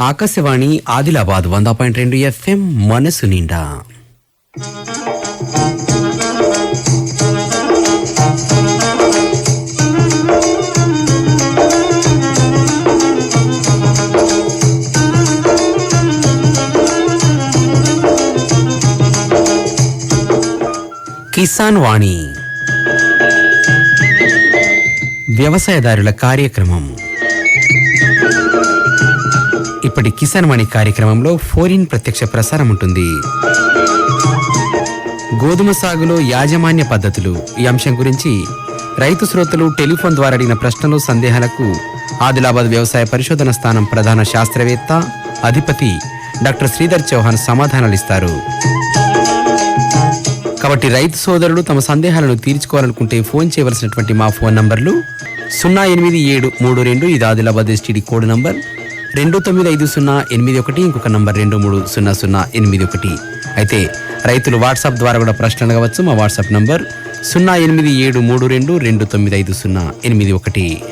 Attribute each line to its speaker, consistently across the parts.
Speaker 1: ఆకాశవాణి ఆదిలాబాద్ వంద పాయింట్ రెండు ఎఫ్ఎం మనసు నిండా కిసాన్ వాణి వ్యవసాయదారుల కార్యక్రమం ఇప్పటి కిసాన్ మణి కార్యక్రమంలో ఫోరిన్ ప్రత్యక్ష ప్రసారం ఉంటుంది. గోధుమ సాగులో యాజమాన్య పద్ధతులు. ఈ అంశం గురించి రైతు శ్రోతలు టెలిఫోన్ ద్వారా అడిగిన ప్రశ్నలు సందేహాలకు ఆదిలాబాద్ వ్యవసాయ పరిశోధన స్థానం ప్రధాన శాస్త్రవేత్త అధిపతి డాక్టర్ శ్రీధర్ చౌహాన్ సమాధానాలు ఇస్తారు కాబట్టి రైతు సోదరులు తమ సందేహాలను తీర్చుకోవాలనుకుంటే ఫోన్ చేయవలసినటువంటి మా ఫోన్ నంబర్లు సున్నా ఎనిమిది ఏడు మూడు రెండు ఇది ఆదిలాబాద్ ఎస్టీడీ కోడ్ నంబర్. రెండు తొమ్మిది ఐదు సున్నా ఎనిమిది ఒకటి ఇంకొక నంబర్ రెండు మూడు సున్నా సున్నా ఎనిమిది ఒకటి. అయితే రైతులు వాట్సాప్ ద్వారా కూడా ప్రశ్నలు అడగవచ్చు. మా వాట్సాప్ నంబర్ సున్నా ఎనిమిది ఏడు మూడు రెండు రెండు తొమ్మిది ఐదు సున్నా ఎనిమిది ఒకటి.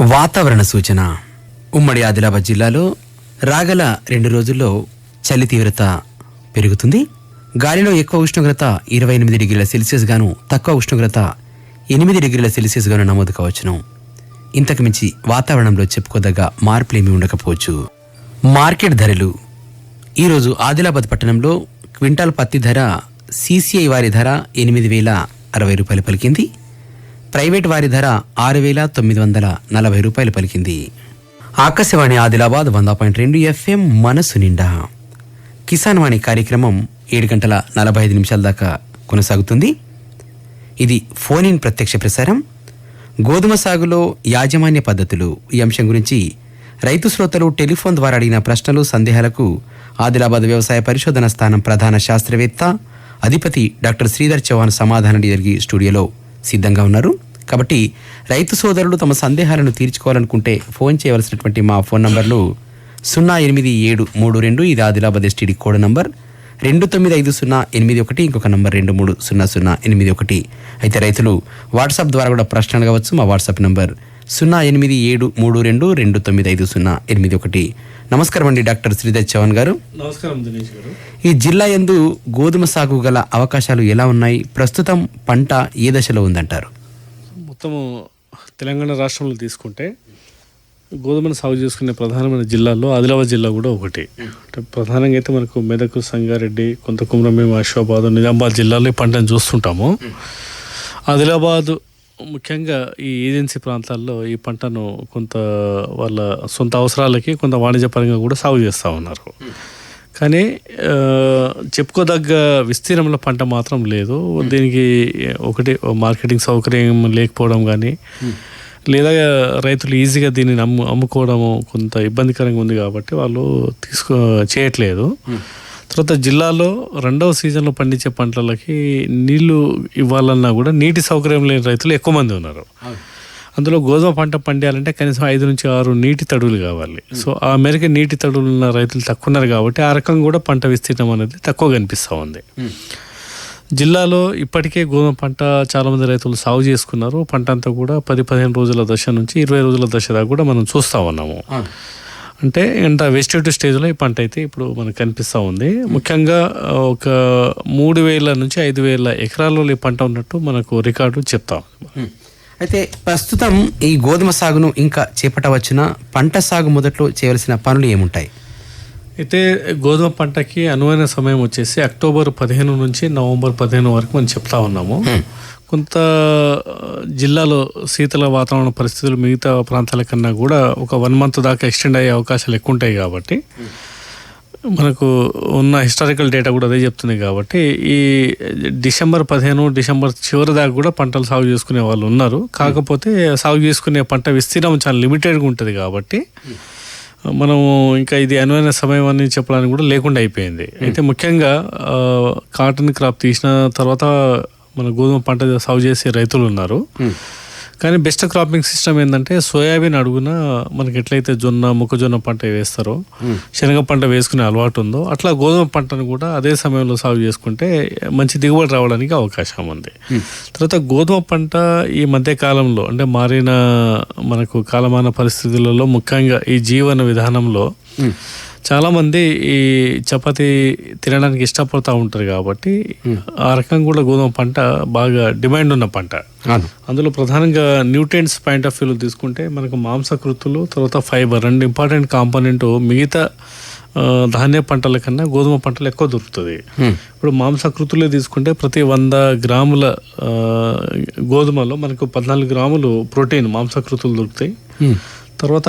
Speaker 1: వాతావరణ సూచన. ఉమ్మడి ఆదిలాబాద్ జిల్లాలో రాగల రెండు రోజుల్లో చలి తీవ్రత పెరుగుతుంది. గాలిలో ఎక్కువ ఉష్ణోగ్రత ఇరవై ఎనిమిది డిగ్రీల సెల్సియస్ గాను తక్కువ ఉష్ణోగ్రత ఎనిమిది డిగ్రీల సెల్సియస్ గాను నమోదు కావచ్చును ఇంతకు మించి వాతావరణంలో చెప్పుకోదగ్గ మార్పులేమీ ఉండకపోవచ్చు. మార్కెట్ ధరలు. ఈరోజు ఆదిలాబాద్ పట్టణంలో క్వింటాల్ పత్తి ధర సీసీఐ వారి ధర ఎనిమిది వేల అరవై రూపాయలు పలికింది. ప్రైవేట్ వారి ధర ఆరు వేల తొమ్మిది వందల నలభై రూపాయలు పలికింది. ఆకాశవాణి ఆదిలాబాద్ వంద పాయింట్ రెండు ఎఫ్ఎం మనసు నిండా. కిసాన్ వాణి కార్యక్రమం ఏడు గంటల నలభై ఐదు నిమిషాల దాకా కొనసాగుతుంది. ఇది ఫోన్ ఇన్ ప్రత్యక్ష ప్రసారం. గోధుమ సాగులో యాజమాన్య పద్ధతులు. ఈ అంశం గురించి రైతు శ్రోతలు టెలిఫోన్ ద్వారా అడిగిన ప్రశ్నలు సందేహాలకు ఆదిలాబాద్ వ్యవసాయ పరిశోధన స్థానం ప్రధాన శాస్త్రవేత్త అధిపతి డాక్టర్ శ్రీధర్ చౌహాన్ సమాధానం జరిగి స్టూడియోలో సిద్ధంగా ఉన్నారు. కాబట్టి రైతు సోదరులు తమ సందేహాలను తీర్చుకోవాలనుకుంటే ఫోన్ చేయవలసినటువంటి మా ఫోన్ నంబర్లు సున్నా ఎనిమిది ఏడు మూడు రెండు ఇది ఆదిలాబాద్ ఎస్టీడీ కోడ్ నంబర్. రెండు తొమ్మిది ఐదు సున్నా ఎనిమిది ఒకటి ఇంకొక నంబర్ రెండు మూడు సున్నా సున్నా ఎనిమిది ఒకటి. అయితే రైతులు వాట్సాప్ ద్వారా కూడా ప్రశ్నలు కావచ్చు మా వాట్సాప్ నంబర్ సున్నా ఎనిమిది ఏడు మూడు రెండు రెండు తొమ్మిది ఐదు సున్నా ఎనిమిది ఒకటి. నమస్కారం అండి డాక్టర్ శ్రీధర్ చౌహాన్ గారు.
Speaker 2: నమస్కారం దినేష్ గారు.
Speaker 1: ఈ జిల్లా యందు గోధుమ సాగు గల అవకాశాలు ఎలా ఉన్నాయి? ప్రస్తుతం పంట ఏ దశలో ఉందంటారు?
Speaker 2: మొత్తము తెలంగాణ రాష్ట్రంలో తీసుకుంటే గోధుమను సాగు చేసుకునే ప్రధానమైన జిల్లాల్లో ఆదిలాబాద్ జిల్లా కూడా ఒకటి. అంటే ప్రధానంగా అయితే మనకు మెదక్ సంగారెడ్డి కొంత కుమ్రమేం ఆసిఫాబాద్ నిజామాబాద్ జిల్లాలో ఈ పంటను చూస్తుంటాము. ఆదిలాబాద్ ముఖ్యంగా ఈ ఏజెన్సీ ప్రాంతాల్లో ఈ పంటను కొంత వాళ్ళ సొంత అవసరాలకి కొంత వాణిజ్యపరంగా కూడా సాగు చేస్తూ ఉన్నారు. కానీ చెప్పుకోదగ్గ విస్తీర్ణంలో పంట మాత్రం లేదు. దీనికి ఒకటి మార్కెటింగ్ సౌకర్యం లేకపోవడం కానీ లేదా రైతులు ఈజీగా దీనిని అమ్ము అమ్ముకోవడము కొంత ఇబ్బందికరంగా ఉంది కాబట్టి వాళ్ళు తీసుకో చేయట్లేదు. తర్వాత జిల్లాలో రెండవ సీజన్లో పండించే పంటలకి నీళ్ళు ఇవ్వాలన్నా కూడా నీటి సౌకర్యం లేని రైతులు ఎక్కువ మంది ఉన్నారు. అందులో గోధుమ పంట పండాలంటే కనీసం ఐదు నుంచి ఆరు నీటి తడువులు కావాలి. సో ఆ మేరకు నీటి తడువులు ఉన్న రైతులు తక్కువ ఉన్నారు కాబట్టి ఆ రకం కూడా పంట విస్తీర్ణం అనేది తక్కువ కనిపిస్తూ ఉంది. జిల్లాలో ఇప్పటికే గోధుమ పంట చాలా మంది రైతులు సాగు చేసుకున్నారు. పంట అంతా కూడా పది పదిహేను రోజుల దశ నుంచి ఇరవై రోజుల దశ దాకా కూడా మనం చూస్తూ ఉన్నాము. అంటే ఇంత వెజిటేటివ్ స్టేజ్లో ఈ పంట అయితే ఇప్పుడు మనకు కనిపిస్తూ ఉంది. ముఖ్యంగా ఒక మూడు వేల నుంచి ఐదు వేల ఎకరాల్లో ఈ పంట ఉన్నట్టు మనకు రికార్డు చెప్తా ఉంది.
Speaker 1: అయితే ప్రస్తుతం ఈ గోధుమ సాగును ఇంకా చేపట్టవచ్చున? పంట సాగు మొదట్లో చేయవలసిన పనులు ఏముంటాయి?
Speaker 2: అయితే గోధుమ పంటకి అనువైన సమయం వచ్చేసి అక్టోబర్ పదిహేను నుంచి నవంబర్ పదిహేను వరకు మనం చెప్తా ఉన్నాము. కొంత జిల్లాలో శీతల వాతావరణ పరిస్థితులు మిగతా ప్రాంతాల కన్నా కూడా ఒక వన్ మంత్ దాకా ఎక్స్టెండ్ అయ్యే అవకాశాలు ఎక్కువ ఉంటాయి కాబట్టి మనకు ఉన్న హిస్టారికల్ డేటా కూడా అదే చెప్తుంది కాబట్టి ఈ డిసెంబర్ పదిహేను డిసెంబర్ చివరి దాకా కూడా పంటలు సాగు చేసుకునే వాళ్ళు ఉన్నారు. కాకపోతే సాగు చేసుకునే పంట విస్తీర్ణం చాలా లిమిటెడ్గా ఉంటుంది కాబట్టి మనం ఇంకా ఇది అనువైన సమయం అని చెప్పడానికి కూడా లేకుండా అయిపోయింది. అయితే ముఖ్యంగా కాటన్ క్రాప్ తీసిన తర్వాత మన గోధుమ పంట సాగు చేసే రైతులు ఉన్నారు. కానీ బెస్ట్ క్రాపింగ్ సిస్టమ్ ఏంటంటే సోయాబీన్ అడుగున మనకి ఎట్లయితే జొన్న మొక్కజొన్న పంట వేస్తారో శనగ పంట వేసుకునే అలవాటు ఉందో అట్లా గోధుమ పంటను కూడా అదే సమయంలో సాగు చేసుకుంటే మంచి దిగుబడి రావడానికి అవకాశం ఉంది. తర్వాత గోధుమ పంట ఈ మధ్య కాలంలో అంటే మారిన మనకు కాలమాన పరిస్థితులలో ముఖ్యంగా ఈ జీవన విధానంలో చాలా మంది ఈ చపాతి తినడానికి ఇష్టపడుతూ ఉంటారు కాబట్టి ఆ రకంగా కూడా గోధుమ పంట బాగా డిమాండ్ ఉన్న పంట. అందులో ప్రధానంగా న్యూట్రియంట్స్ పాయింట్ ఆఫ్ వ్యూలో తీసుకుంటే మనకు మాంసకృతులు తర్వాత ఫైబర్ రెండు ఇంపార్టెంట్ కాంపోనెంట్ మిగతా ధాన్య పంటల కన్నా గోధుమ పంటలు ఎక్కువ దొరుకుతుంది. ఇప్పుడు మాంసకృతులే తీసుకుంటే ప్రతి వంద గ్రాముల గోధుమలో మనకు పద్నాలుగు గ్రాములు ప్రోటీన్ మాంసకృతులు దొరుకుతాయి. తర్వాత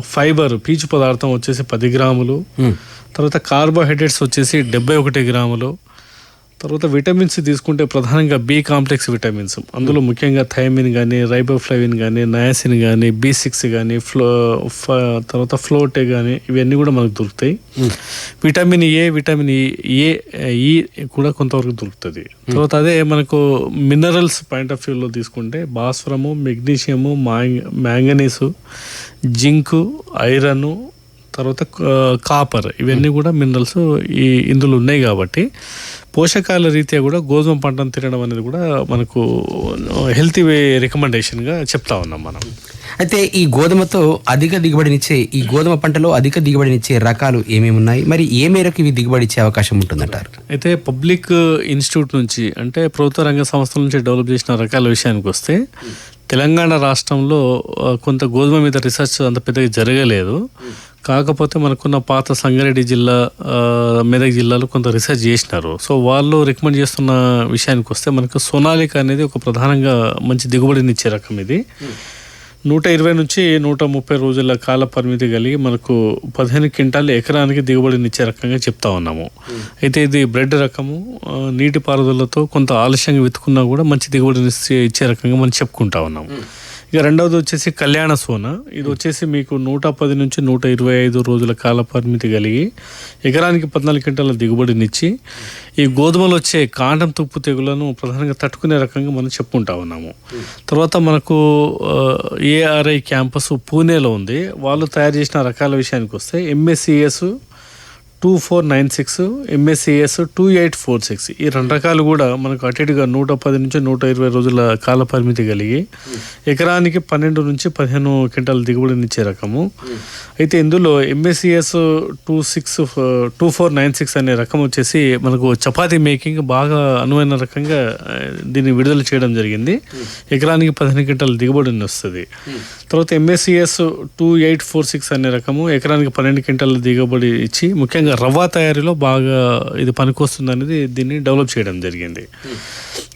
Speaker 2: ఫైబర్ పీచు పదార్థం వచ్చేసి పది గ్రాములు. తర్వాత కార్బోహైడ్రేట్స్ వచ్చేసి డెబ్బై ఒకటి గ్రాములు తర్వాత విటమిన్స్ తీసుకుంటే ప్రధానంగా బి కాంప్లెక్స్ విటమిన్స్. అందులో ముఖ్యంగా థైమిన్ కానీ రైబోఫ్లవిన్ కానీ నయాసిన్ కానీ బి సిక్స్ కానీ ఫ్లో ఫ- తర్వాత ఫ్లోటే కానీ ఇవన్నీ కూడా మనకు దొరుకుతాయి. విటమిన్ ఏ విటమిన్ ఏ ఈ కూడా కొంతవరకు దొరుకుతుంది. తర్వాత అదే మనకు మినరల్స్ పాయింట్ ఆఫ్ వ్యూలో తీసుకుంటే భాస్వరము మెగ్నీషియము మ్యాంగనీసు జింకు ఐరను తర్వాత కాపర్. ఇవన్నీ కూడా మినరల్స్ ఈ ఇందులో ఉన్నాయి కాబట్టి పోషకాల రీత్యా కూడా గోధుమ పంటను తినడం అనేది కూడా మనకు హెల్తీ వే రికమెండేషన్గా చెప్తా ఉన్నాం మనం.
Speaker 1: అయితే ఈ గోధుమతో అధిక దిగుబడినిచ్చే ఈ గోధుమ పంటలో అధిక దిగుబడినిచ్చే రకాలు ఏమేమి ఉన్నాయి? మరి ఏ మేరకు ఇవి దిగుబడి ఇచ్చే అవకాశం ఉంటుందంటారు?
Speaker 2: అయితే పబ్లిక్ ఇన్స్టిట్యూట్ నుంచి అంటే ప్రభుత్వ రంగ సంస్థల నుంచి డెవలప్ చేసిన రకాల విషయానికి వస్తే తెలంగాణ రాష్ట్రంలో కొంత గోధుమ మీద రీసెర్చ్ అంత పెద్దగా జరగలేదు. కాకపోతే మనకున్న పాత సంగారెడ్డి జిల్లా మెదక్ జిల్లాలో కొంత రీసెర్చ్ చేసినారు. సో వాళ్ళు రికమెండ్ చేస్తున్న విషయానికి వస్తే మనకు సోనాలిక అనేది ఒక ప్రధానంగా మంచి దిగుబడిని ఇచ్చే రకం ఇది. నూట ఇరవై నుంచి నూట ముప్పై రోజుల కాల పరిమితి కలిగి మనకు పదిహేను క్వింటాలు ఎకరానికి దిగుబడినిచ్చే రకంగా చెప్తా ఉన్నాము. అయితే ఇది బ్రెడ్ రకము నీటి పారుదలతో కొంత ఆలస్యంగా వెతుకున్నా కూడా మంచి దిగుబడిని ఇచ్చే రకంగా మనం చెప్పుకుంటా ఉన్నాము. ఇక రెండవది వచ్చేసి కళ్యాణ సోన. ఇది వచ్చేసి మీకు నూట పది నుంచి నూట ఇరవై ఐదు రోజుల కాల పరిమితి కలిగి ఎకరానికి పద్నాలుగు క్వింటాల దిగుబడినిచ్చి ఈ గోధుమలు వచ్చే కాండం తుప్పు తెగులను ప్రధానంగా తట్టుకునే రకంగా మనం చెప్పుకుంటా ఉన్నాము. తర్వాత మనకు ఏఆర్ఐ క్యాంపస్ పూణేలో ఉంది. వాళ్ళు తయారు చేసిన రకాల విషయానికి వస్తే MSCS two four nine six MSCS two eight four six. ఈ రెండు రకాలు కూడా మనకు అటు ఇటుగా నూట పది నుంచి నూట ఇరవై రోజుల కాల పరిమితి కలిగి ఎకరానికి పన్నెండు నుంచి పదిహేను క్వింటాల దిగుబడినిచ్చే రకము. అయితే ఇందులో MSCS two six two four nine six అనే రకం వచ్చేసి మనకు చపాతీ మేకింగ్ బాగా అనువైన రకంగా దీన్ని విడుదల చేయడం జరిగింది. ఎకరానికి పదిహేను క్వింటాల దిగుబడిని వస్తుంది. తర్వాత MSCS two eight four six అనే రకము ఎకరానికి పన్నెండు క్వింటాల దిగుబడి ఇచ్చి ముఖ్యంగా రవ్వ తయారీలో బాగా ఇది పనికొస్తుంది అనేది దీన్ని డెవలప్ చేయడం జరిగింది.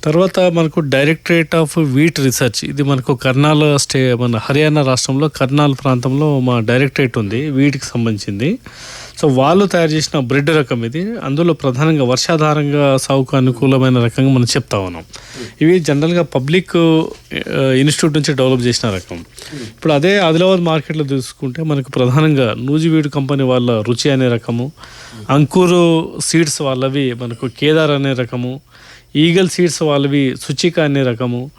Speaker 2: తర్వాత మనకు డైరెక్టరేట్ ఆఫ్ వీట్ రీసెర్చ్ ఇది మనకు కర్నాల్ స్టే మన హర్యానా రాష్ట్రంలో కర్నాల్ ప్రాంతంలో మా డైరెక్టరేట్ ఉంది వీటికి సంబంధించింది. సో వాళ్ళు తయారు చేసిన బ్రెడ్ రకం ఇది. అందులో ప్రధానంగా వర్షాధారంగా సాగుకు అనుకూలమైన రకంగా మనం చెప్తా ఉన్నాం. ఇవి జనరల్గా పబ్లిక్ ఇన్స్టిట్యూట్ నుంచి డెవలప్ చేసిన రకం. ఇప్పుడు అదే ఆదిలాబాద్ మార్కెట్లో తీసుకుంటే మనకు ప్రధానంగా నూజివీడు కంపెనీ వాళ్ళ రుచి అనే రకము అంకూరు సీడ్స్ వాళ్ళవి మనకు కేదార్ అనే రకము ఈగల్ సీడ్స్ వాళ్ళవి సుచిక అనే రకము.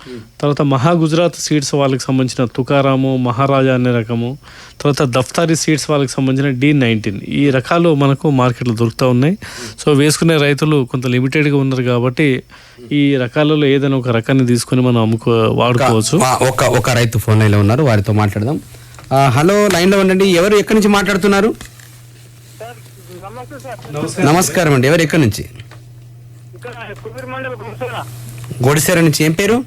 Speaker 2: తర్వాత మహా గుజరాత్ సీడ్స్ వాళ్ళకి సంబంధించిన తుకారాము మహారాజా అనే రకము. తర్వాత దఫ్తారీ సీడ్స్ వాళ్ళకి సంబంధించిన డి నైన్టీన్. ఈ రకాలు మనకు మార్కెట్లో దొరుకుతూ ఉన్నాయి. సో వేసుకునే రైతులు కొంత లిమిటెడ్గా ఉన్నారు కాబట్టి ఈ రకాలలో ఏదైనా ఒక రకాన్ని తీసుకొని మనం అమ్ముకో వాడుకోవచ్చు.
Speaker 1: ఆ, ఒక ఒక రైతు ఫోన్ లైన్లో ఉన్నారు. వారితో మాట్లాడదాం. ఆ, హలో లైన్లో ఉండండి. ఎవరు ఎక్కడి నుంచి మాట్లాడుతున్నారు? నమస్కారం అండి. ఎవరు ఎక్కడి నుంచి
Speaker 3: ఇక్కడ కుబీర్ మండల్ గుంసరా
Speaker 1: గోడిసేర నుంచి ఏం పేరు?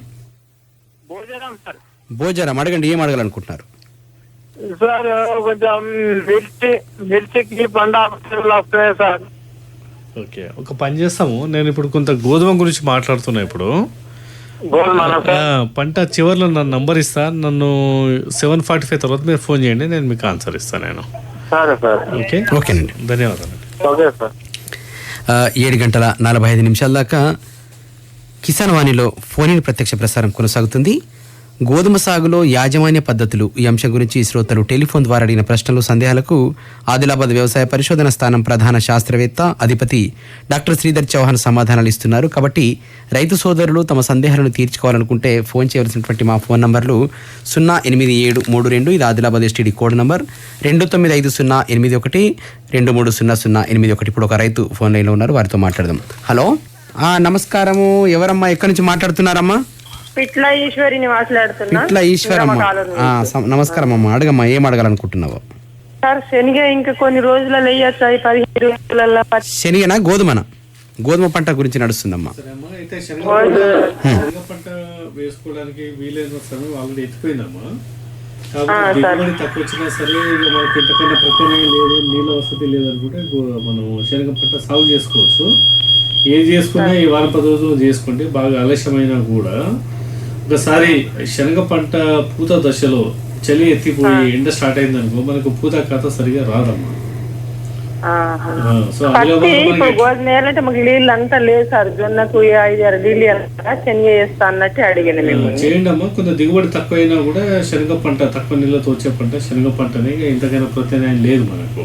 Speaker 3: భోజనం
Speaker 1: అడగండి ఏం అడగాలనుకుంటున్నారు?
Speaker 3: సార్ కొంచెం మిర్చి మిర్చికి సార్.
Speaker 2: ఓకే ఒక పని చేస్తాము. నేను ఇప్పుడు కొంత గోధుమ గురించి మాట్లాడుతున్నా ఇప్పుడు. పంట చివరిలో నా నంబర్ ఇస్తా. నన్ను సెవెన్ ఫార్టీ ఫైవ్ తర్వాత మీరు ఫోన్ చేయండి. నేను మీకు ఆన్సర్ ఇస్తాను నేను.
Speaker 3: సరే సార్.
Speaker 2: ఓకే?
Speaker 1: ఓకేనండి.
Speaker 2: ధన్యవాదాలు.
Speaker 3: Okay sir.
Speaker 1: ఏడు గంటల నలభై ఐదు నిమిషాల దాకా కిసాన్ వాణిలో ఫోన్ ఇన్ ప్రత్యక్ష ప్రసారం కొనసాగుతుంది. గోధుమ సాగులో యాజమాన్య పద్ధతులు. ఈ అంశం గురించి శ్రోతలు టెలిఫోన్ ద్వారా అడిగిన ప్రశ్నలు సందేహాలకు ఆదిలాబాద్ వ్యవసాయ పరిశోధన స్థానం ప్రధాన శాస్త్రవేత్త అధిపతి డాక్టర్ శ్రీధర్ చౌహాన్ సమాధానాలు ఇస్తున్నారు. కాబట్టి రైతు సోదరులు తమ సందేహాలను తీర్చుకోవాలనుకుంటే ఫోన్ చేయవలసినటువంటి మా ఫోన్ నంబర్లు సున్నా ఎనిమిది ఏడు మూడు రెండు ఇది ఆదిలాబాద్ ఎస్టీడీ కోడ్ నంబర్ రెండు తొమ్మిది ఐదు సున్నా ఎనిమిది ఒకటి రెండు మూడు సున్నా సున్నా ఎనిమిది ఒకటి. ఇప్పుడు ఒక రైతు ఫోన్ లైన్లో ఉన్నారు వారితో మాట్లాడదాం. హలో? నమస్కారము. ఎవరమ్మా? ఎక్కడి నుంచి మాట్లాడుతున్నారమ్మా?
Speaker 4: పిట్ల ఈశ్వరిని మాట్లాడుతున్నా
Speaker 1: ఇట్లా ఈశ్వరమ్మ నమస్కారం అమ్మా. అడగమ్మా ఏం అడగాలనుకుంటున్నావు?
Speaker 4: సార్ శనిగ ఇంకా కొన్ని రోజులలో వేయచ్చు అది పదిహేను రోజులలో
Speaker 1: శనిగనా గోధుమన? గోధుమ పంట గురించి నడుస్తుందమ్మా.
Speaker 2: అయితే శనగ పంట వేసుకోవడానికి వీలైన సమయం ఆల్రెడీ ఎత్తిపోయిందమ్మా. కాబట్టి దిగుబడి తక్కువ వచ్చినా సరే ఇక మనకి ఇంతకన్నా ప్రత్యేకంగా లేదు నీళ్ళ వసతి లేదనుకుంటే మనం శనగ పంట సాగు చేసుకోవచ్చు. ఏది చేసుకున్నా ఈ వారం పది రోజులు చేసుకుంటే బాగా ఆలస్యమైనా కూడా ఒకసారి శనగ పంట పూత దశలో చలి ఎత్తిపోయి ఎండ స్టార్ట్ అయిందనుకో మనకు పూత కథ సరిగా రాదమ్మా.
Speaker 4: నీళ్ళు అంతా లేదు సార్. జొన్నకు నీళ్ళు వేయాలంట శనిగ వేస్తా అన్నట్టు అడిగాను మేము
Speaker 2: చేయండి అమ్మా. కొంత దిగుబడి తక్కువైనా కూడా శనగ పంట తక్కువ నీళ్ళతో వచ్చే పంట శనగ పంటని. ఇంతకైనా ప్రత్యామ్నాయం లేదు మనకు.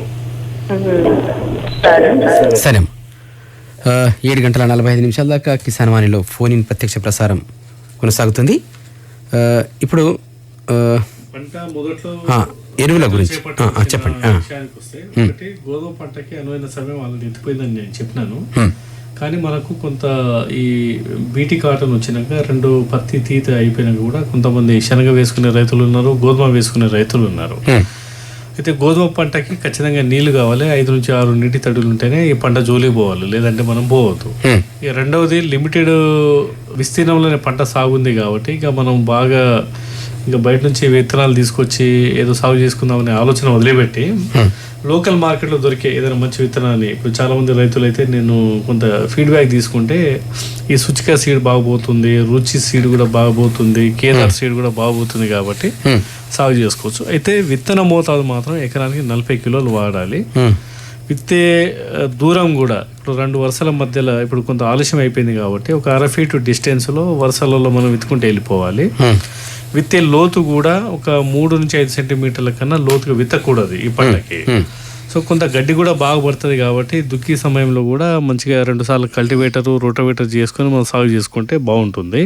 Speaker 4: సరే
Speaker 1: ఏడు గంటల నలభై ఐదు నిమిషాల దాకా కిసాన్ వాణిలో ఫోన్ ఇన్ ప్రత్యక్ష ప్రసారం. కొనసాగుతుంది. ఇప్పుడు ఎరువుల గురించి. చెప్పండి.
Speaker 2: ఒకటి గోధుమ పంటకి అనువైన సమయం ఆల్రెడీ ఎత్తిపోయిందని నేను చెప్పినాను. కానీ మనకు కొంత ఈ బీటీ కాటన్ వచ్చినాక రెండు పత్తి తీత అయిపోయినాక కూడా కొంతమంది శనగ వేసుకునే రైతులు ఉన్నారు గోధుమ వేసుకునే రైతులు ఉన్నారు. అయితే గోధుమ పంటకి ఖచ్చితంగా నీళ్ళు కావాలి ఐదు నుంచి ఆరు నీటి తడులు ఉంటేనే ఈ పంట జోలికి పోవాలి లేదంటే మనం పోవద్దు. రెండవది లిమిటెడ్ విస్తీర్ణంలోనే పంట సాగు ఉంది కాబట్టి ఇక మనం బాగా ఇంకా బయట నుంచి విత్తనాలు తీసుకొచ్చి ఏదో సాగు చేసుకుందామనే ఆలోచన వదిలిపెట్టి లోకల్ మార్కెట్లో దొరికే ఏదైనా మంచి విత్తనాన్ని ఇప్పుడు చాలా మంది రైతులు అయితే నేను కొంత ఫీడ్బ్యాక్ తీసుకుంటే ఈ సుచిక సీడ్ బాగపోతుంది రుచి సీడ్ కూడా బాగపోతుంది కేదార్ సీడ్ కూడా బాగపోతుంది కాబట్టి
Speaker 1: హ్మ్.
Speaker 2: సాగు చేసుకోవచ్చు అయితే విత్తన మోతాదు మాత్రం ఎకరానికి నలభై కిలోలు వాడాలి. విత్తే దూరం కూడా ఇప్పుడు రెండు వరుసల మధ్యలో ఇప్పుడు కొంత ఆలస్యం అయిపోయింది కాబట్టి ఒక అర ఫీట్ డిస్టెన్స్లో వరుసలలో మనం విత్తుకుంటే వెళ్ళిపోవాలి. విత్తే లోతు కూడా ఒక మూడు నుంచి ఐదు సెంటీమీటర్ల కన్నా లోతుగా విత్తకూడదు ఈ పంటకి. సో కొంత గడ్డి కూడా బాగా పడుతుంది కాబట్టి దుక్కి సమయంలో కూడా మంచిగా రెండు సార్లు కల్టివేటర్ రోటోవేటర్ చేసుకొని మనం సాగు చేసుకుంటే బాగుంటుంది.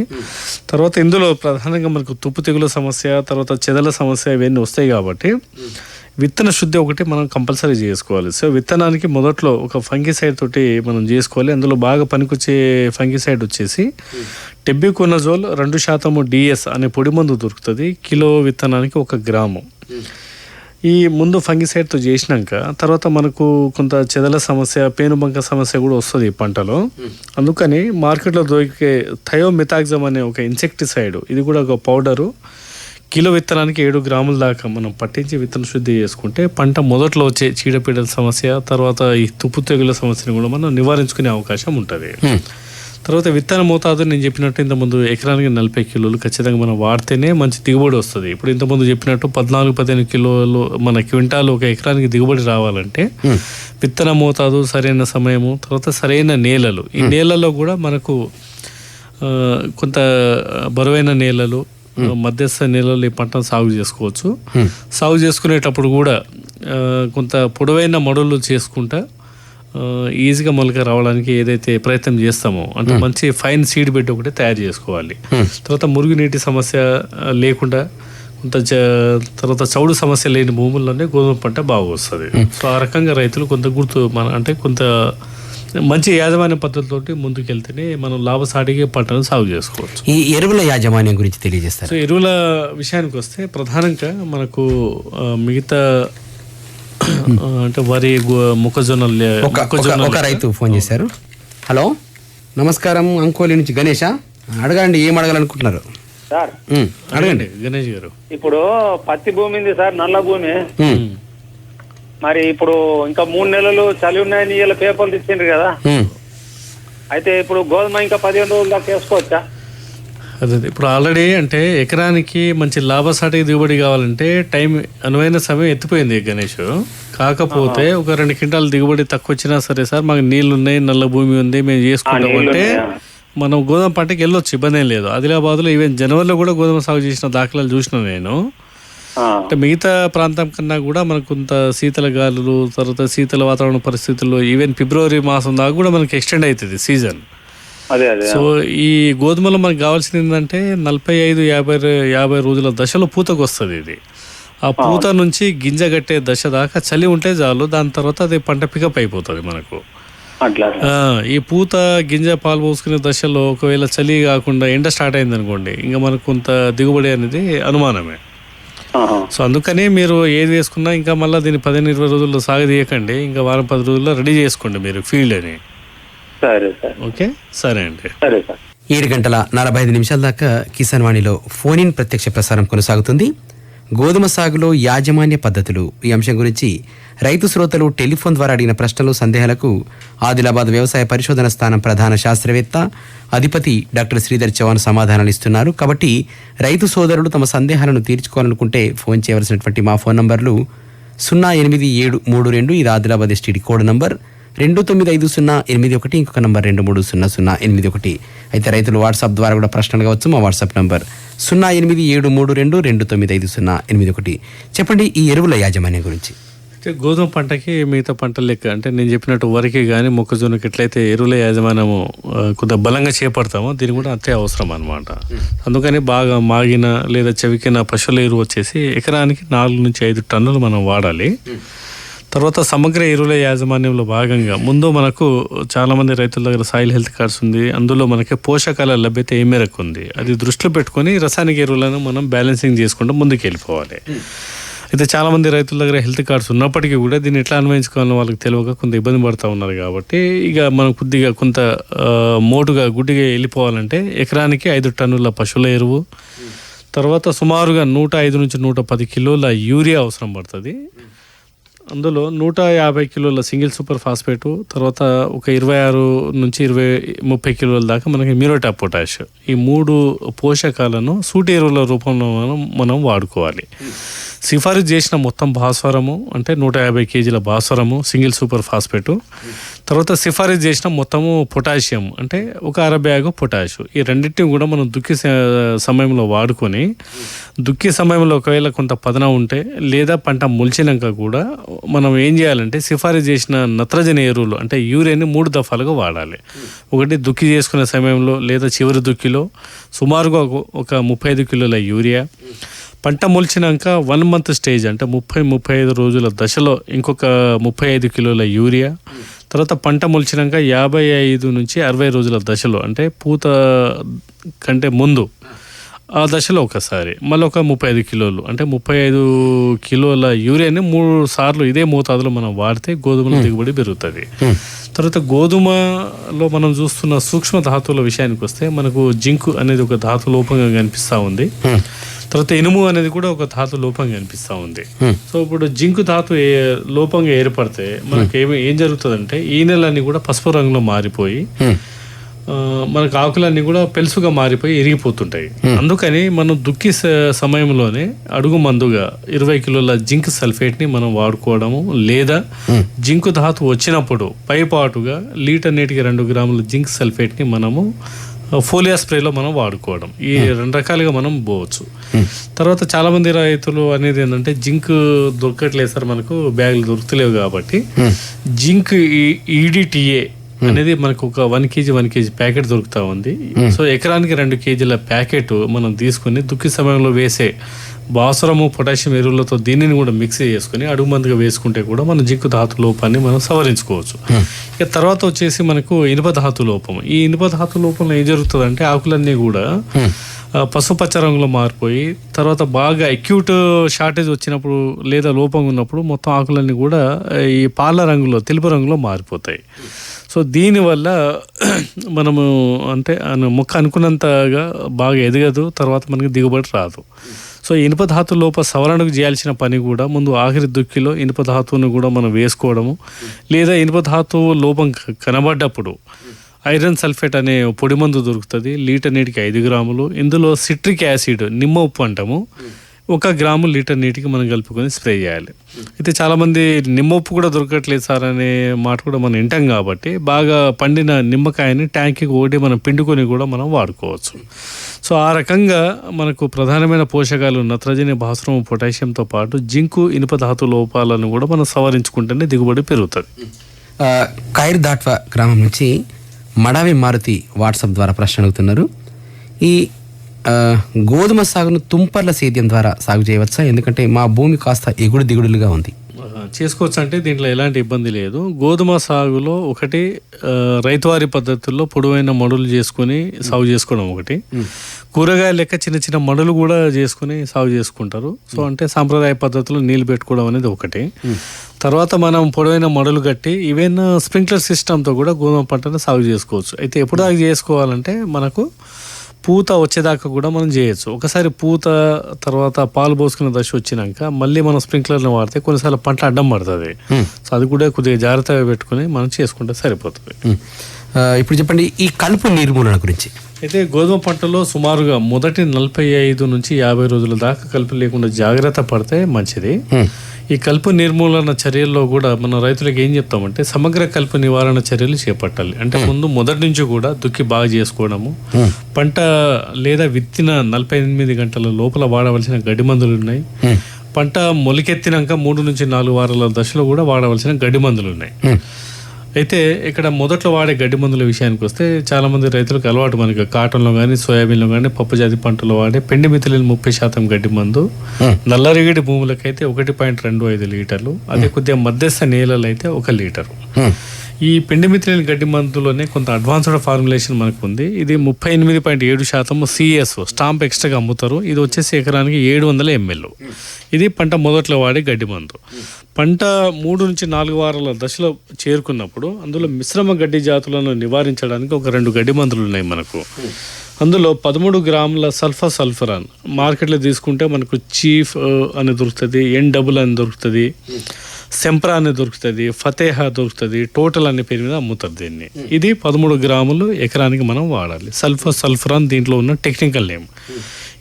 Speaker 2: తర్వాత ఇందులో ప్రధానంగా మనకు తుప్పు తెగుల సమస్య తర్వాత చెదల సమస్య ఇవన్నీ వస్తాయి కాబట్టి విత్తన శుద్ధి ఒకటి మనం కంపల్సరీ చేసుకోవాలి. సో విత్తనానికి మొదట్లో ఒక ఫంగిసైడ్ తోటి మనం చేసుకోవాలి. అందులో బాగా పనికొచ్చే ఫంగిసైడ్ వచ్చేసి టెబ్బికొనజోల్ రెండు శాతము డిఎస్ అనే పొడి మందు దొరుకుతుంది. కిలో విత్తనానికి ఒక గ్రాము. ఈ ముందు ఫంగిసైడ్తో చేసినాక తర్వాత మనకు కొంత చెదల సమస్య పేనుబంక సమస్య కూడా వస్తుంది ఈ పంటలో. అందుకని మార్కెట్లో దొరికే థయోమితాగ్జమ్ అనే ఒక ఇన్సెక్టిసైడ్ ఇది కూడా ఒక పౌడరు కిలో విత్తనానికి ఏడు గ్రాముల దాకా మనం పట్టించి విత్తన శుద్ధి చేసుకుంటే పంట మొదట్లో వచ్చే చీడపీడల సమస్య తర్వాత ఈ తుప్పు తెగుల సమస్యను కూడా మనం నివారించుకునే అవకాశం ఉంటుంది.
Speaker 1: హ్మ్.
Speaker 2: తర్వాత విత్తన మోతాదు నేను చెప్పినట్టు ఇంతకుముందు ఎకరానికి నలభై కిలోలు ఖచ్చితంగా మనం వాడితేనే మంచి దిగుబడి వస్తుంది. ఇప్పుడు ఇంతకుముందు చెప్పినట్టు పద్నాలుగు పదిహేను కిలోలు మన క్వింటాలు ఒక ఎకరానికి దిగుబడి రావాలంటే విత్తన మోతాదు సరైన సమయము తర్వాత సరైన నేలలు. ఈ నేలలో కూడా మనకు కొంత బరువైన నేలలు మధ్యస్థ నేలలు ఈ పంటను సాగు చేసుకోవచ్చు. సాగు చేసుకునేటప్పుడు కూడా కొంత పొడవైన మడులు చేసుకుంటా ఈజీగా మొలక రావడానికి ఏదైతే ప్రయత్నం చేస్తామో అంటే మంచి ఫైన్ సీడ్ బెడ్ ఒకటి తయారు చేసుకోవాలి. తర్వాత మురుగునీటి సమస్య లేకుండా కొంత తర్వాత చౌడు సమస్య లేని భూముల్లోనే గోధుమ పంట బాగా వస్తుంది సో ఆ రకంగా రైతులు కొంత గుర్తు మన అంటే కొంత మంచి యాజమాన్య పద్ధతితోటి ముందుకెళ్తేనే మనం లాభసాటిగా పంటను సాగు చేసుకోవచ్చు.
Speaker 1: ఈ ఎరువుల యాజమాన్యం గురించి తెలియజేస్తారు?
Speaker 2: సో ఎరువుల విషయానికి వస్తే ప్రధానంగా మనకు మిగతా అంటే వరి మొక్కజొన్నలు
Speaker 1: ఒక ఒక-
Speaker 2: మొక్కజొన్న
Speaker 1: ఒక రైతు ఫోన్ చేశారు. హలో నమస్కారం. అంకోలి నుంచి గణేష? అడగండి ఏం అడగాలనుకుంటున్నారు?
Speaker 3: సార్.
Speaker 1: అడగండి.
Speaker 2: గణేష్ గారు.
Speaker 3: ఇప్పుడు పత్తి భూమి ఉంది సార్ నల్ల భూమి.
Speaker 1: హ్మ్.
Speaker 3: మరి ఇప్పుడు ఇంకా మూడు నెలలు చలి ఉన్నాయని ఇలా పేపర్లు ఇచ్చిండ్రు కదా. అయితే ఇప్పుడు గోధుమ ఇంకా పదిహేను రోజులు దాకా వేసుకోవచ్చా?
Speaker 2: అదే అదే. ఇప్పుడు ఆల్రెడీ అంటే ఎకరానికి మంచి లాభసాటి దిగుబడి కావాలంటే టైం అనువైన సమయం ఎత్తిపోయింది గణేష్. కాకపోతే ఒక రెండు క్వింటాల దిగుబడి తక్కువ వచ్చినా సరే సార్ మాకు నీళ్ళు ఉన్నాయి నల్ల భూమి ఉంది మేము చేసుకుంటాం అంటే మనం గోధుమ పంటకి వెళ్ళొచ్చు ఇబ్బంది ఏం లేదు. ఆదిలాబాద్లో ఈవెన్ జనవరిలో కూడా గోధుమ సాగు చేసిన దాఖలాలు చూసిన నేను. అంటే మిగతా ప్రాంతం కన్నా కూడా మనకు కొంత శీతల గాలులు తర్వాత శీతల వాతావరణ పరిస్థితుల్లో ఈవెన్ ఫిబ్రవరి మాసం దాకా కూడా మనకి ఎక్స్టెండ్ అవుతుంది సీజన్ సో ఈ గోధుమలో మనకు కావాల్సింది ఏంటంటే నలభై ఐదు యాభై యాభై రోజుల దశలో పూతకు వస్తుంది ఇది. ఆ పూత నుంచి గింజ కట్టే దశ దాకా చలి ఉంటే చాలు దాని తర్వాత అది పంట పికప్ అయిపోతుంది మనకు. ఈ పూత గింజ పాలు పోసుకునే దశలో ఒకవేళ చలి కాకుండా ఎండ స్టార్ట్ అయింది అనుకోండి ఇంకా మనకు కొంత దిగుబడి అనేది అనుమానమే. సో అందుకని మీరు ఏది వేసుకున్నా ఇంకా మళ్ళీ దీన్ని పదిహేను ఇరవై రోజుల్లో సాగదీయకండి. ఇంకా వారం పది రోజుల్లో రెడీ చేసుకోండి మీరు ఫీల్డ్ అని
Speaker 3: సరే సరే.
Speaker 2: ఓకే? సరే అండి.
Speaker 3: సరే సార్.
Speaker 1: ఏడు గంటల నలభై ఐదు నిమిషాల దాకా కిసాన్ వాణిలో ఫోన్ ఇన్ ప్రత్యక్ష ప్రసారం కొనసాగుతుంది. గోధుమ సాగులో యాజమాన్య పద్ధతులు. ఈ అంశం గురించి రైతు శ్రోతలు టెలిఫోన్ ద్వారా అడిగిన ప్రశ్నలు సందేహాలకు ఆదిలాబాద్ వ్యవసాయ పరిశోధన స్థానం ప్రధాన శాస్త్రవేత్త అధిపతి డాక్టర్ శ్రీధర్ చౌహాన్ సమాధానాలు ఇస్తున్నారు. కాబట్టి రైతు సోదరులు తమ సందేహాలను తీర్చుకోవాలనుకుంటే ఫోన్ చేయవలసినటువంటి మా ఫోన్ నంబర్లు సున్నా ఎనిమిది ఏడు మూడు రెండు ఇది ఆదిలాబాద్ ఎస్టీడీ కోడ్ నంబర్. రెండు తొమ్మిది ఐదు సున్నా ఎనిమిది ఒకటి ఇంకొక నంబర్ రెండు మూడు సున్నా సున్నా ఎనిమిది ఒకటి. అయితే రైతులు వాట్సాప్ ద్వారా కూడా ప్రశ్నలు కావచ్చు మా వాట్సాప్ నంబర్ సున్నా ఎనిమిది ఏడు మూడు రెండు రెండు తొమ్మిది ఐదు సున్నా ఎనిమిది ఒకటి. చెప్పండి ఈ ఎరువుల యాజమాన్యం గురించి.
Speaker 2: అయితే గోధుమ పంటకి మిగతా పంటల లెక్క అంటే నేను చెప్పినట్టు వరికి కానీ మొక్కజొన్నకి ఎట్లయితే ఎరువుల యాజమాన్యము కొద్దిగా బలంగా చేపడతామో దీనికి కూడా అంతే అవసరం అనమాట అందుకని బాగా మాగిన లేదా చెవికిన పశువుల ఎరువు వచ్చేసి ఎకరానికి నాలుగు నుంచి ఐదు టన్నులు మనం వాడాలి. తర్వాత సమగ్ర ఎరువుల యాజమాన్యంలో భాగంగా ముందు మనకు చాలామంది రైతుల దగ్గర సాయిల్ హెల్త్ కార్డ్స్ ఉంది. అందులో మనకి పోషకాల లభ్యత ఏ మేరకు ఉంది? అది దృష్టిలో పెట్టుకొని రసాయనిక ఎరువులను మనం బ్యాలెన్సింగ్ చేసుకుంటూ ముందుకు వెళ్ళిపోవాలి అయితే చాలామంది రైతుల దగ్గర హెల్త్ కార్డ్స్ ఉన్నప్పటికీ కూడా దీన్ని ఎట్లా అన్వయించుకోవాలని వాళ్ళకి తెలియక కొంత ఇబ్బంది పడుతూ ఉన్నారు కాబట్టి ఇక మనం కొద్దిగా కొంత మోటుగా గుడ్డిగా వెళ్ళిపోవాలంటే ఎకరానికి ఐదు టన్నుల పశువుల ఎరువు తర్వాత సుమారుగా నూట ఐదు నుంచి నూట పది కిలోల యూరియా అవసరం పడుతుంది. అందులో నూట యాభై కిలోల సింగిల్ సూపర్ ఫాస్ఫేటు తర్వాత ఒక ఇరవై ఆరు నుంచి ఇరవై ముప్పై కిలోల దాకా మనకి మ్యూరోటా పొటాష్. ఈ మూడు పోషకాలను సూటి ఎరువుల రూపంలో మనం మనం వాడుకోవాలి. సిఫారసు చేసిన మొత్తం భాస్వరము అంటే నూట యాభై కేజీల భాస్వరము సింగిల్ సూపర్ ఫాస్ఫేటు. తర్వాత సిఫారసు చేసిన మొత్తము పొటాషియం అంటే ఒక అర బ్యాగు పొటాష్. ఈ రెండింటిని కూడా మనం దుక్కి సమయంలో వాడుకొని దుక్కి సమయంలో ఒకవేళ కొంత పదన ఉంటే లేదా పంట ముల్చినాక కూడా మనం ఏం చేయాలంటే సిఫారసు చేసిన నత్రజని ఎరువులు అంటే యూరియాని మూడు దఫాలుగా వాడాలి. ఒకటి దుక్కి చేసుకునే సమయంలో లేదా చివరి దుక్కిలో సుమారుగా ఒక ముప్పై ఐదు కిలోల యూరియా. పంట మొలిచినాక వన్ మంత్ స్టేజ్ అంటే ముప్పై ముప్పై ఐదు రోజుల దశలో ఇంకొక ముప్పై ఐదు కిలోల యూరియా. తర్వాత పంట మొలిచినాక యాభై ఐదు నుంచి అరవై రోజుల దశలో అంటే పూత కంటే ముందు ఆ దశలో ఒకసారి మళ్ళీ ఒక ముప్పై ఐదు కిలోలు అంటే ముప్పై ఐదు కిలోల యూరియాని మూడు సార్లు ఇదే మోతాదులో మనం వాడితే గోధుమల దిగుబడి పెరుగుతుంది. తర్వాత గోధుమలో మనం చూస్తున్న సూక్ష్మ ధాతువుల విషయానికి వస్తే మనకు జింక్ అనేది ఒక ధాతు లోపంగా కనిపిస్తూ ఉంది. తర్వాత ఇనుము అనేది కూడా ఒక ధాతు లోపంగా కనిపిస్తూ ఉంది. సో ఇప్పుడు జింక్ ధాతు ఏ లోపంగా ఏర్పడితే మనకి ఏమి ఏం జరుగుతుందంటే ఈ నెలన్నీ కూడా పసుపు రంగులో మారిపోయి మనకు ఆకులన్నీ కూడా పెలుసుగా మారిపోయి ఇరిగిపోతుంటాయి. అందుకని మనం దుక్కి సమయంలోనే అడుగు మందుగా ఇరవై కిలోల జింక్ సల్ఫేట్ని మనం వాడుకోవడము లేదా జింక్ ధాతు వచ్చినప్పుడు పైపాటుగా లీటర్ నీటికి రెండు గ్రాముల జింక్ సల్ఫేట్ని మనము ఫోలియా స్ప్రేలో మనం వాడుకోవడం. ఈ రెండు రకాలుగా మనం పోవచ్చు. తర్వాత చాలా మంది రైతులు అనేది ఏంటంటే జింక్ దొరకట్లేదు సార్ మనకు బ్యాగులు దొరుకుతలేవు కాబట్టి. జింక్ ఈడిటిఏ అనేది మనకు ఒక one kg one kg packet దొరుకుతా ఉంది. సో ఎకరానికి రెండు కేజీల ప్యాకెట్ మనం తీసుకుని దుక్కి సమయంలో వేసే బాసరము పొటాషియం ఎరువులతో దీనిని కూడా మిక్స్ చేసుకుని అడుగు మందుగా వేసుకుంటే కూడా మన జిక్కు ధాతు లోపాన్ని మనం సవరించుకోవచ్చు. ఇక తర్వాత వచ్చేసి మనకు ఇనుప ధాతు లోపం. ఈ ఇనుప ధాతు లోపంలో ఏం జరుగుతుందంటే ఆకులన్నీ కూడా పసుపచ్చ రంగులో మారిపోయి తర్వాత బాగా అక్యూట్ షార్టేజ్ వచ్చినప్పుడు లేదా లోపం ఉన్నప్పుడు మొత్తం ఆకులన్నీ కూడా ఈ పాల రంగులో తెలుపు రంగులో మారిపోతాయి. సో దీనివల్ల మనము అంటే మొక్క అనుకున్నంతగా బాగా ఎదగదు తర్వాత మనకి దిగుబడి రాదు. సో ఇనుప ధాతు లోప సవరణకు చేయాల్సిన పని కూడా ముందు ఆఖరి దుక్కిలో ఇనుప ధాతువును కూడా మనం వేసుకోవడము. లేదా ఇనుప ధాతువు లోపం కనబడ్డప్పుడు ఐరన్ సల్ఫేట్ అనే పొడి మందు దొరుకుతుంది. లీటర్ నీటికి ఐదు గ్రాములు. ఇందులో సిట్రిక్ యాసిడ్ నిమ్మ ఉప్పు అంటాము. ఒక గ్రాము లీటర్ నీటికి మనం కలుపుకొని స్ప్రే చేయాలి. అయితే చాలామంది నిమ్మ ఉప్పు కూడా దొరకట్లేదు సార్ అనే మాట కూడా మనం వింటాం కాబట్టి బాగా పండిన నిమ్మకాయని ట్యాంక్కి ఓడి మనం పిండుకొని కూడా మనం వాడుకోవచ్చు. సో ఆ రకంగా మనకు ప్రధానమైన పోషకాలు నత్రజని భాస్వరం పొటాషియంతో పాటు జింకు ఇనుప ధాతు లోపాలను కూడా మనం సవరించుకుంటేనే దిగుబడి పెరుగుతుంది.
Speaker 1: కైర్ దాట్వా గ్రామం నుంచి మడావి మారుతి వాట్సాప్ ద్వారా ప్రశ్న అడుగుతున్నారు. ఈ గోధుమ సాగును తుంపర్ల సేద్యం ద్వారా సాగు చేయవచ్చా? ఎందుకంటే మా భూమి కాస్త ఎగుడు దిగుడులుగా ఉంది.
Speaker 2: చేసుకోవచ్చు అంటే దీంట్లో ఎలాంటి ఇబ్బంది లేదు. గోధుమ సాగులో ఒకటి రైతువారి పద్ధతుల్లో పొడవైన మడులు చేసుకొని సాగు చేసుకోవడం ఒకటి. కూరగాయల లెక్క చిన్న చిన్న మడులు కూడా చేసుకొని సాగు చేసుకుంటారు. సో అంటే సాంప్రదాయ పద్ధతిలో నీళ్ళు పెట్టుకోవడం అనేది ఒకటి. తర్వాత మనం పొడవైన మడులు కట్టి ఈవెన్ స్ప్రింక్లర్ సిస్టంతో కూడా గోధుమ పంటను సాగు చేసుకోవచ్చు. అయితే ఎప్పుడు దాకా చేసుకోవాలంటే మనకు పూత వచ్చేదాకా కూడా మనం చేయొచ్చు. ఒకసారి పూత తర్వాత పాలు పోసుకునే దశ వచ్చినాక మళ్ళీ మనం స్ప్రింక్లర్ని వాడితే కొన్నిసార్లు పంట అడ్డం పడుతుంది. సో అది కూడా కొద్దిగా జాగ్రత్తగా పెట్టుకొని మనం చేసుకుంటే సరిపోతుంది.
Speaker 1: ఇప్పుడు చెప్పండి ఈ కలుపు నిర్మూలన గురించి.
Speaker 2: అయితే గోధుమ పంటలో సుమారుగా మొదటి నలభై ఐదు నుంచి యాభై రోజుల దాకా కలుపు లేకుండా జాగ్రత్త పడితే మంచిది. ఈ కలుపు నిర్మూలన చర్యల్లో కూడా మన రైతులకు ఏం చెప్తామంటే సమగ్ర కలుపు నివారణ చర్యలు చేపట్టాలి. అంటే ముందు మొదటి నుంచి కూడా దుక్కి బాగా చేసుకోవడము. పంట లేదా విత్తిన నలభై ఎనిమిది గంటల లోపల వాడవలసిన గడ్డి మందులు ఉన్నాయి. పంట మొలకెత్తినాక మూడు నుంచి నాలుగు వారాల దశలో కూడా వాడవలసిన గడ్డి మందులు ఉన్నాయి. అయితే ఇక్కడ మొదట్లో వాడే గడ్డి మందుల విషయానికి వస్తే చాలా మంది రైతులకు అలవాటు మనకి కాటన్లో కానీ సోయాబీన్లో కానీ పప్పు జాతి పంటలో వాడే పెండి మిథిలిన్ ముప్పై శాతం గడ్డి మందు. నల్లరేగడి భూములకైతే ఒకటి పాయింట్ రెండు ఐదు లీటర్లు. అదే కొద్దిగా మధ్యస్థ నేలలు అయితే ఒక లీటరు.
Speaker 1: ఉమ్.
Speaker 2: ఈ పిండి గడ్డి మందులోనే కొంత అడ్వాన్స్డ్ ఫార్ములేషన్ మనకు ఉంది ఇది ముప్పై ఎనిమిది పాయింట్ ఏడు శాతం సిఎస్ స్టాంప్ ఎక్స్ట్రాగా అమ్ముతారు. ఇది వచ్చేసి ఎకరానికి ఏడు వందల ఎంఎల్ ఇది పంట మొదట్లో వాడే గడ్డి మందు. పంట మూడు నుంచి నాలుగు వారాల దశలో చేరుకున్నప్పుడు అందులో మిశ్రమ గడ్డి జాతులను నివారించడానికి ఒక రెండు గడ్డి మందులు ఉన్నాయి మనకు. అందులో పదమూడు గ్రాముల సల్ఫర్ సల్ఫరాన్ మార్కెట్లో తీసుకుంటే మనకు చీఫ్ అని దొరుకుతుంది ఎన్ డబుల్ అని దొరుకుతుంది. సెంప్రా అని దొరుకుతుంది ఫతేహా దొరుకుతుంది టోటల్ అనే పేరు మీద అమ్ముతారు దీన్ని. ఇది పదమూడు గ్రాములు ఎకరానికి మనం వాడాలి. సల్ఫర్ సల్ఫరాన్ దీంట్లో ఉన్న టెక్నికల్ నేమ్.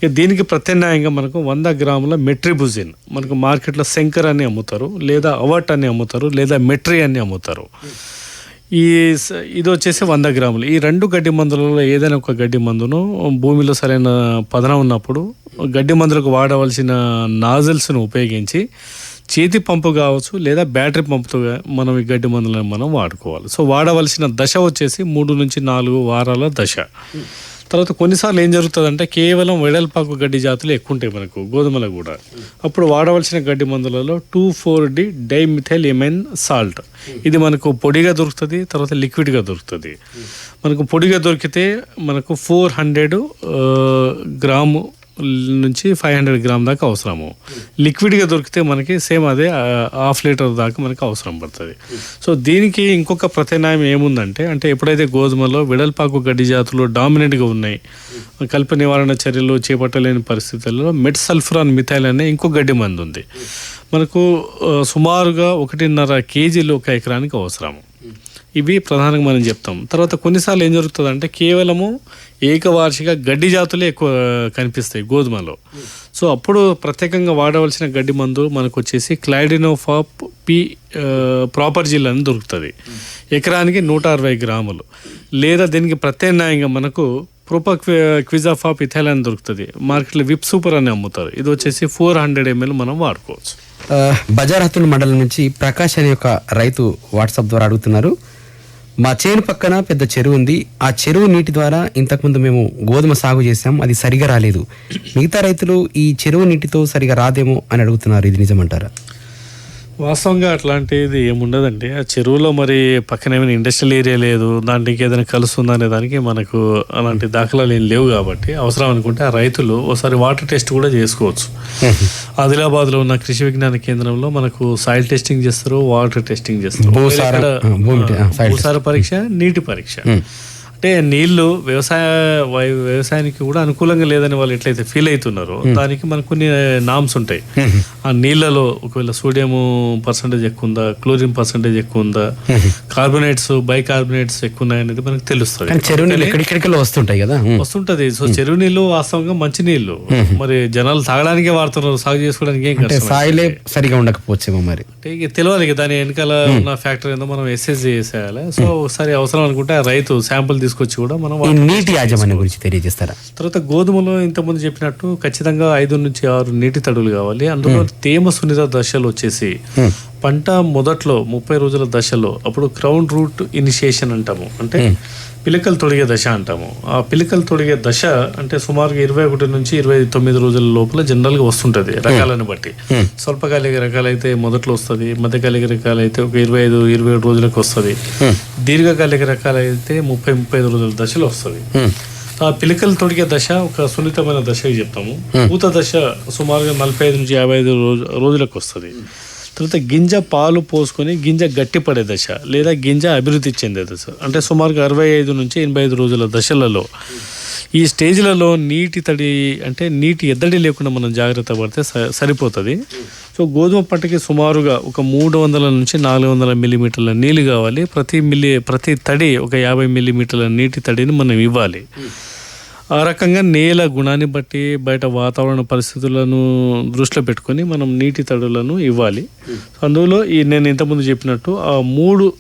Speaker 2: ఇక దీనికి ప్రత్యామ్నాయంగా మనకు వంద గ్రాముల మెట్రిబుజిన్ మనకు మార్కెట్లో శంకర్ అని అమ్ముతారు లేదా అవట్ అని అమ్ముతారు లేదా మెట్రీ అని అమ్ముతారు. ఈ స- ఇది వచ్చేసి వంద గ్రాములు. ఈ రెండు గడ్డి మందులలో ఏదైనా ఒక గడ్డి మందును భూమిలో సరైన పదనం ఉన్నప్పుడు గడ్డి మందులకు వాడవలసిన నాజిల్స్ను ఉపయోగించి చేతి పంపు కావచ్చు లేదా బ్యాటరీ పంపుతో మనం ఈ గడ్డి మందులను మనం వాడుకోవాలి. సో వాడవలసిన దశ వచ్చేసి మూడు నుంచి నాలుగు వారాల దశ. తర్వాత కొన్నిసార్లు ఏం జరుగుతుందంటే కేవలం వెడల్పాకు గడ్డి జాతులు ఎక్కువ ఉంటాయి మనకు గోధుమలు కూడా. అప్పుడు వాడవలసిన గడ్డి మందులలో two four D dimethyl amine salt. ఇది మనకు పొడిగా దొరుకుతుంది తర్వాత లిక్విడ్గా దొరుకుతుంది. మనకు పొడిగా దొరికితే మనకు ఫోర్ హండ్రెడ్ గ్రాము నుంచి ఫైవ్ హండ్రెడ్ గ్రామ్ దాకా అవసరము. లిక్విడ్గా దొరికితే మనకి సేమ్ అదే హాఫ్ లీటర్ దాకా మనకి అవసరం పడుతుంది. సో దీనికి ఇంకొక ప్రత్యామ్నాయం ఏముందంటే అంటే ఎప్పుడైతే గోధుమలో వెడల్పాకు గడ్డి జాతులు డామినెంట్గా ఉన్నాయి కల్ప నివారణ చర్యలు చేపట్టలేని పరిస్థితుల్లో మెట్ సల్ఫరాన్ మిథైల్ అనే ఇంకో గడ్డి మందు ఉంది. మనకు సుమారుగా ఒకటిన్నర కేజీలు ఒక ఎకరానికి అవసరము. ఇవి ప్రధానంగా మనం చెప్తాం. తర్వాత కొన్నిసార్లు ఏం జరుగుతుంది అంటే కేవలము ఏకవార్షిక గడ్డి జాతులే ఎక్కువ కనిపిస్తాయి గోధుమలో. సో అప్పుడు ప్రత్యేకంగా వాడవలసిన గడ్డి మందు మనకు వచ్చేసి క్లైడినోఫాప్ పి ప్రాపర్ జిల్ అని దొరుకుతుంది. ఎకరానికి నూట అరవై గ్రాములు. లేదా దీనికి ప్రత్యామ్నాయంగా మనకు ప్రొపా క్విజాఫాప్ ఇథైల్ అని దొరుకుతుంది. మార్కెట్లో విప్ సూపర్ అని అమ్ముతారు. ఇది వచ్చేసి ఫోర్ హండ్రెడ్ ఎంఎల్ మనం వాడుకోవచ్చు.
Speaker 1: బజార్ హత్తుల మండలం నుంచి ప్రకాష్ అనే ఒక రైతు వాట్సాప్ ద్వారా అడుగుతున్నారు. మా చేను పక్కన పెద్ద చెరువు ఉంది. ఆ చెరువు నీటి ద్వారా ఇంతకుముందు మేము గోధుమ సాగు చేసాం అది సరిగా రాలేదు. మిగతా రైతులు ఈ చెరువు నీటితో సరిగా రాదేమో అని అడుగుతున్నారు. ఇది నిజమంటారా?
Speaker 2: వాస్తవంగా అట్లాంటిది ఏముండదండి. ఆ చెరువులో మరి పక్కన ఏమైనా ఇండస్ట్రియల్ ఏరియా లేదు దాంట్లోకి ఏదైనా కలుస్తుందా అనే దానికి మనకు అలాంటి దాఖలాలు ఏం లేవు కాబట్టి అవసరం అనుకుంటే ఆ రైతులు ఒకసారి వాటర్ టెస్ట్ కూడా చేసుకోవచ్చు. ఆదిలాబాద్లో ఉన్న కృషి విజ్ఞాన కేంద్రంలో మనకు సాయిల్ టెస్టింగ్ చేస్తారు వాటర్ టెస్టింగ్ చేస్తారు.
Speaker 1: భూసార
Speaker 2: పరీక్ష నీటి పరీక్ష. అంటే నీళ్ళు వ్యవసాయ వై- వ్యవసాయానికి కూడా అనుకూలంగా లేదని వాళ్ళు ఎట్లయితే ఫీల్ అవుతున్నారో దానికి మనకు కొన్ని నామ్స్ ఉంటాయి. ఆ నీళ్ళలో ఒకవేళ సోడియం పర్సంటేజ్ ఎక్కువ ఉందా క్లోరిన్ పర్సంటేజ్ ఎక్కువ ఉందా కార్బోనేట్స్ బైకార్బోనేట్స్ ఎక్కువ ఉన్నాయనేది మనకు తెలుస్తుంది.
Speaker 1: చెరువు నీళ్ళు ఎక్కడికెక్కడికో వస్తుంటాయి కదా.
Speaker 2: వస్తుంటది. సో చెరువు నీళ్ళు వాస్తవంగా మంచి నీళ్ళు మరి జనాలు తాగడానికే వాడుతున్నారు సాగు చేసుకోవడానికి ఏం
Speaker 1: సాయిలే సరిగా ఉండకపోవచ్చేమో మరి.
Speaker 2: తెలియాలి దాని వెనకాల ఉన్న ఫ్యాక్టరీ ఏందో మనం ఎస్ఎస్ చేసేయాలి. సో ఒకసారి అవసరం అనుకుంటే రైతు శాంపుల్ తీసుకొచ్చి కూడా మనం
Speaker 1: ఈ నీటి యాజమాన్యం గురించి తెలియజేస్తారా?
Speaker 2: తర్వాత గోధుమలో ఇంతకుముందు చెప్పినట్టు ఖచ్చితంగా ఐదు నుంచి ఆరు నీటి తడులు కావాలి. అందులో తేమ సున్నిత దశలు వచ్చేసి పంట మొదట్లో ముప్పై రోజుల దశలో అప్పుడు క్రౌన్ రూట్ ఇనిషియేషన్ అంటాము. అంటే పిలికలు తొడిగే దశ అంటాము. ఆ పిలికలు తొడిగే దశ అంటే సుమారుగా ఇరవై ఒకటి నుంచి ఇరవై తొమ్మిది రోజుల లోపల జనరల్గా వస్తుంటది రకాలను బట్టి. స్వల్పకాలిక రకాలైతే మొదట్లో వస్తుంది మధ్యకాలిక రకాలైతే ఒక ఇరవై ఐదు ఇరవై ఏడు రోజులకు వస్తుంది. దీర్ఘకాలిక రకాలైతే ముప్పై ముప్పై ఐదు రోజుల దశలో వస్తుంది. ఆ పిలికలు తొడిగే దశ ఒక సున్నితమైన దశ చెప్తాము. పూత దశ సుమారుగా నలభై ఐదు నుంచి యాభై ఐదు రోజు రోజులకు వస్తుంది. తర్వాత గింజ పాలు పోసుకొని గింజ గట్టిపడే దశ లేదా గింజ అభివృద్ధి చెందే దశ. అంటే సుమారుగా అరవై ఐదు నుంచి ఎనభై ఐదు రోజుల దశలలో ఈ స్టేజ్లలో నీటి తడి అంటే నీటి ఎద్దడి లేకుండా మనం జాగ్రత్త పడితే స- సరిపోతుంది. సో గోధుమ పంటకి సుమారుగా ఒక మూడు వందల నుంచి నాలుగు వందల మిల్లీమీటర్ల నీళ్ళు కావాలి. ప్రతి మిల్లీ ప్రతి తడి ఒక యాభై మిల్లీమీటర్ల నీటి తడిని మనం ఇవ్వాలి. ఆ రకంగా నేల గుణాన్ని బట్టి బయట వాతావరణ పరిస్థితులను దృష్టిలో పెట్టుకొని మనం నీటి తడులను ఇవ్వాలి. అందులో ఈ నేను ఇంతకుముందు చెప్పినట్టు ఆ మూడు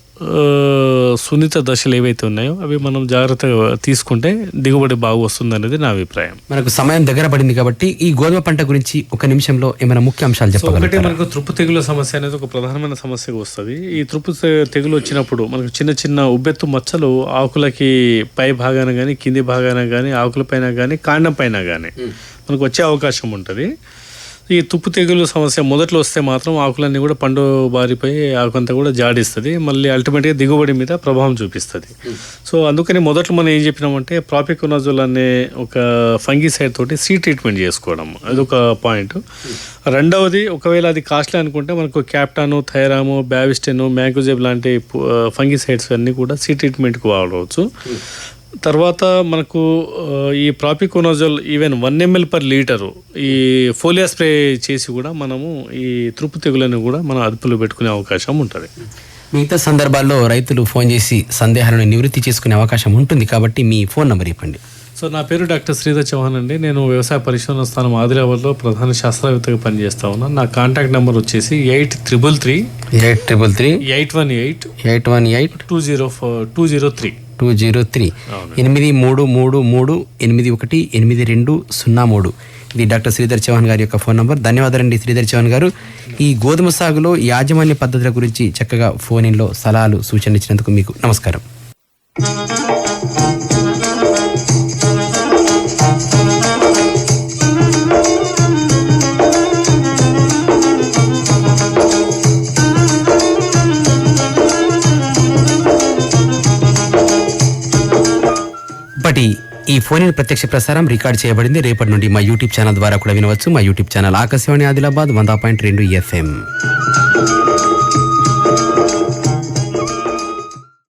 Speaker 2: సున్నిత దశలు ఏవైతే ఉన్నాయో అవి మనం జాగ్రత్తగా తీసుకుంటే దిగుబడి బాగా వస్తుంది అనేది నా అభిప్రాయం.
Speaker 1: మనకు సమయం దగ్గర పడింది కాబట్టి ఈ గోధుమ పంట గురించి ఒక నిమిషంలో ఏమైనా ముఖ్య అంశాలు
Speaker 2: ఒకటి మనకు తృప్పు తెగుల సమస్య అనేది ఒక ప్రధానమైన సమస్యగా వస్తుంది. ఈ తృప్పు తెగులు వచ్చినప్పుడు మనకు చిన్న చిన్న ఉబ్బెత్తు మచ్చలు ఆకులకి పై భాగాన కానీ కింది భాగాన కానీ ఆకుల పైన కానీ కాండం పైన కానీ మనకు వచ్చే అవకాశం ఉంటుంది. ఈ తుప్పు తెగులు సమస్య మొదట్లో వస్తే మాత్రం ఆకులన్నీ కూడా పండు బారిపోయి ఆకంతా కూడా జాడిస్తుంది. మళ్ళీ అల్టిమేట్గా దిగుబడి మీద ప్రభావం చూపిస్తుంది. సో అందుకని మొదట్లో మనం ఏం చెప్పినామంటే ప్రాపికోనజోల్ అనే ఒక ఫంగిసైడ్ తోటి సీ ట్రీట్మెంట్ చేసుకోవడం. అది ఒక పాయింట్. రెండవది ఒకవేళ అది కాస్ట్లీ అనుకుంటే మనకు క్యాప్టాను థైరాము బ్యావిస్టెను మ్యాంకోజెబ్ లాంటి ఫంగిసైడ్స్ అన్నీ కూడా సీ ట్రీట్మెంట్కి వాడవచ్చు. తర్వాత మనకు ఈ propiconazole even one ml per litre ఈ ఫోలియా స్ప్రే చేసి కూడా మనము ఈ తృప్పు తెగులను కూడా మనం అదుపులో పెట్టుకునే అవకాశం ఉంటుంది.
Speaker 1: మిగతా సందర్భాల్లో రైతులు ఫోన్ చేసి సందేహాలను నివృత్తి చేసుకునే అవకాశం ఉంటుంది కాబట్టి మీ ఫోన్ నంబర్ ఇవ్వండి.
Speaker 2: సో నా పేరు డాక్టర్ శ్రీధర్ చౌహాన్ అండి. నేను వ్యవసాయ పరిశోధన స్థానం ఆదిలాబాద్లో ప్రధాన శాస్త్రవేత్తగా పనిచేస్తా ఉన్నాను నా కాంటాక్ట్ నెంబర్ వచ్చేసి eight triple three
Speaker 1: eight triple three
Speaker 2: eight one eight
Speaker 1: eight one eight
Speaker 2: two zero two zero three.
Speaker 1: Two zero three ఎనిమిది మూడు మూడు మూడు ఎనిమిది ఒకటి ఎనిమిది రెండు సున్నా మూడు. ఇది డాక్టర్ శ్రీధర్ చౌహాన్ గారి యొక్క ఫోన్ నంబర్. ధన్యవాదాలండి శ్రీధర్ చౌహాన్ గారు. ఈ గోధుమ సాగులో యాజమాన్య పద్ధతుల గురించి చక్కగా ఫోన్ ఇన్లో సలహాలు సూచనలు ఇచ్చినందుకు మీకు నమస్కారం. ఫోన్ ఇన్ ప్రత్యక్ష ప్రసారం రికార్డ్ చేయబడింది. రేపటి నుండి మా యూట్యూబ్ ఛానల్ ద్వారా కూడా వినవచ్చు. మా యూట్యూబ్ ఛానల్ ఆకాశవాణి ఆదిలాబాద్ వంద పాయింట్ రెండు ఎఫ్ఎం